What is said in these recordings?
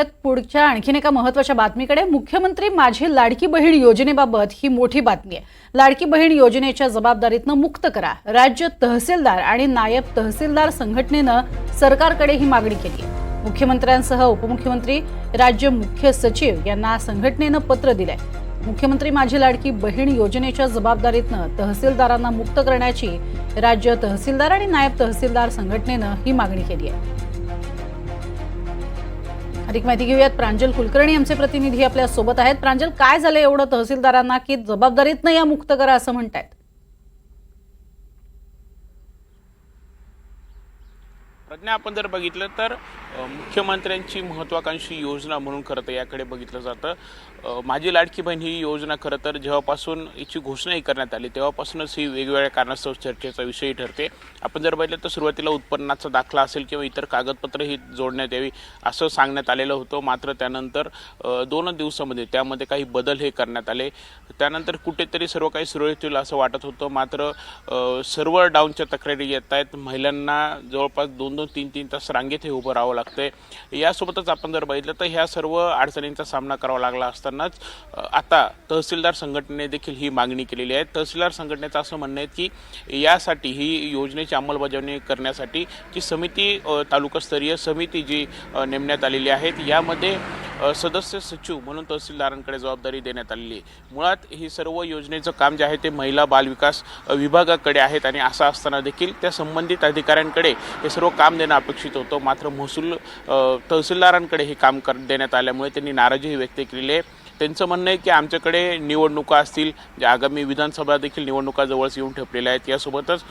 पुढच्या आणखीन एका महत्त्वाच्या बातमीकडे. मुख्यमंत्री माझी लाडकी बहीण योजनेबाबत ही मोठी बातमी आहे. लाडकी बहीण योजनेच्या जबाबदारीतनं मुक्त करा. राज्य तहसीलदार आणि नायब तहसीलदार संघटनेनं सरकारकडे ही मागणी केली आहे. मुख्यमंत्र्यांसह उपमुख्यमंत्री राज्य मुख्य सचिव यांना संघटनेनं पत्र दिलंय. मुख्यमंत्री माझी लाडकी बहीण योजनेच्या जबाबदारीतनं तहसीलदारांना मुक्त करण्याची राज्य तहसीलदार आणि नायब तहसीलदार संघटनेनं ही मागणी केली आहे. अधिक माहिती घेऊयात. प्रांजल कुलकर्णी आमचे प्रतिनिधी आपल्यासोबत आहेत. प्रांजल काय झालं एवढं तहसीलदारांना की जबाबदारीतनं या मुक्त करा असं म्हणतायत? प्रज्ञा आपण जर बघितलं तर मुख्यमंत्र्यांची महत्वाकांक्षी योजना म्हणून खरं तर याकडे बघितलं जातं. माझी लाडकी बहीण ही योजना खरं तर जेव्हापासून याची घोषणाही करण्यात आली तेव्हापासूनच ही वेगवेगळ्या कारणास्तव चर्चेचा विषयी ठरते. आपण जर बघितलं तर सुरुवातीला उत्पन्नाचा दाखला असेल किंवा इतर कागदपत्र ही जोडण्यात यावी असं सांगण्यात आलेलं होतं. मात्र त्यानंतर दोन दिवसामध्ये त्यामध्ये काही बदल हे करण्यात आले. त्यानंतर कुठेतरी सर्व काही सुरळीत होईल असं वाटत होतं. मात्र सर्व डाऊनच्या तक्रारी येत आहेत. महिलांना जवळपास दोन दोन तीन तीन तास रांगेत हे उभं राहावं लागतंय. यासोबतच आपण जर बघितलं तर ह्या सर्व अडचणींचा सामना करावा लागला असतानाच आता तहसीलदार संघटनेने देखील ही मागणी केलेली आहे. तहसीलदार संघटनेचं असं म्हणणं आहे की यासाठी ही योजनेची अंमलबजावणी करण्यासाठी जी समिती तालुकास्तरीय समिती जी नेमण्यात आलेली आहेत यामध्ये सदस्य सचिव म्हणून तहसीलदारांकडे जबाबदारी देण्यात आलेली आहे. मुळात ही सर्व योजनेचं काम जे आहे ते महिला बालविकास विभागाकडे आहेत आणि असं असताना देखील त्या संबंधित अधिकाऱ्यांकडे हे सर्व काम देणं अपेक्षित होतं. मात्र महसूल तहसीलदारांकडे हे काम कर देण्यात आल्यामुळे त्यांनी नाराजीही व्यक्त केलेली आहे. त्यांचं म्हणणं आहे की आमच्याकडे निवडणुका असतील ज्या आगामी विधानसभा देखील निवडणुका जवळच येऊन ठेपलेल्या आहेत. यासोबतच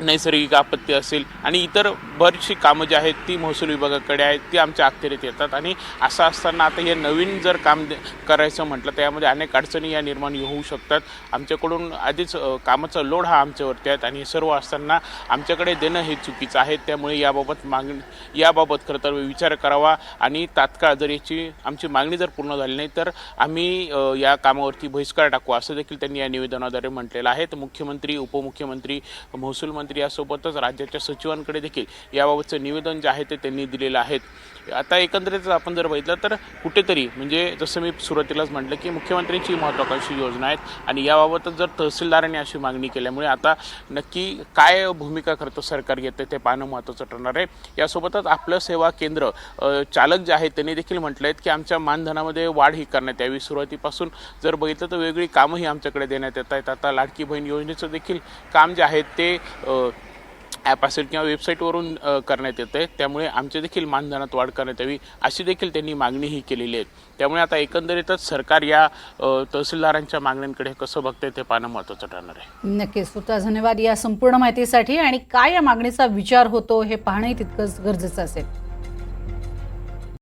नैसर्गिक आपत्ती असेल आणि इतर बरीचशी कामं जी आहेत ती महसूल विभागाकडे आहेत ती आमच्या अखत्यारीत येतात. आणि असं असताना आता हे नवीन जर काम दे- करायचं म्हटलं तर यामध्ये अनेक अडचणी या निर्माण होऊ शकतात. आमच्याकडून आधीच कामाचा लोड हा आमच्यावरती आहेत आणि हे सर्व असताना आमच्याकडे देणं हे चुकीचं आहे. त्यामुळे याबाबत मागणी याबाबत खरं तर विचार करावा आणि तात्काळ जर याची आमची मागणी जर पूर्ण झाली नाही तर आम्ही या कामावरती बहिष्कार टाकू असं देखील त्यांनी या निवेदनाद्वारे म्हटलेलं आहे. तर मुख्यमंत्री उपमुख्यमंत्री महसूल मंत्री यासोबतच राज्याच्या सचिवांकडे देखील याबाबतचं निवेदन जे आहे ते त्यांनी दिलेलं आहे. आता एकंदरीत आपण जर बघितलं तर कुठेतरी म्हणजे जसं मी सुरुवातीलाच म्हटलं की मुख्यमंत्र्यांची महत्त्वाकांक्षी योजना आहेत आणि याबाबतच जर तहसीलदारांनी अशी मागणी केल्यामुळे आता नक्की काय भूमिका करतं सरकार घेतं ते पाहणं महत्त्वाचं ठरणार आहे. यासोबतच आपलं सेवा केंद्र चालक जे आहेत त्यांनी देखील म्हटलं आहेत की आमच्या मानधनामध्ये वाढ ही करण्यात यावी. सुरुवातीपासून जर बघितलं तर वेगळी कामंही आमच्याकडे देण्यात येत आहेत. आता लाडकी बहीण योजनेचं देखील काम जे आहे ते ॲप असेल किंवा वेबसाईटवरून करण्यात येतं आहे त्यामुळे आमच्या देखील मानधनात वाढ करण्यात यावी अशी देखील त्यांनी मागणीही केलेली आहे. त्यामुळे आता एकंदरीतच सरकार या तहसीलदारांच्या मागण्यांकडे कसं बघते ते पाहणं महत्त्वाचं ठरणार आहे. नक्कीच. तुझा धन्यवाद या संपूर्ण माहितीसाठी. आणि काय या मागणीचा विचार होतो हे पाहणंही तितकंच गरजेचं असेल.